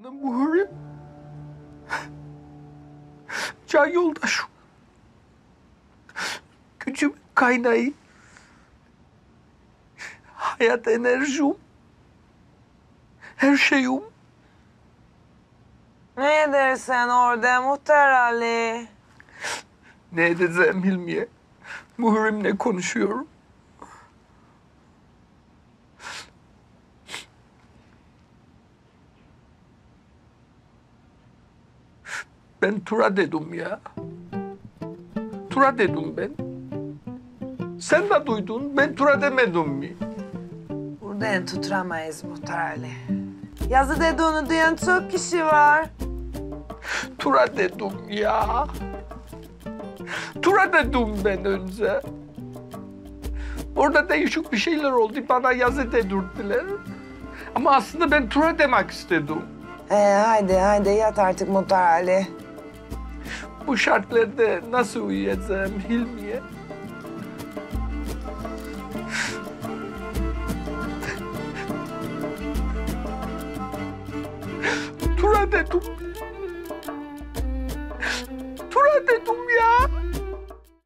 Anam Muharrem. Can yoldaşım. Gücüm kaynağı. Hayat enerjim. Her şeyim. Ne edersen orada Muhtar Ali? Ne edeceğim Hilmiye? Muhrimle konuşuyorum. Ben Tura dedim ya. Tura dedim ben. Sen de duydun. Ben Tura demedim mi? Buradan tutturamayız Muhtar Ali. Yazı dediğini duyan çok kişi var. Tura dedim ya. Tura dedim ben önce. Orada değişik bir şeyler oldu. Bana yazı dedirttiler. Ama aslında ben Tura demek istedim. Ee, haydi haydi yat artık Muhtar Ali. Bu şartlarda nasıl uyuyacağım Hilmiye? Tura. Tura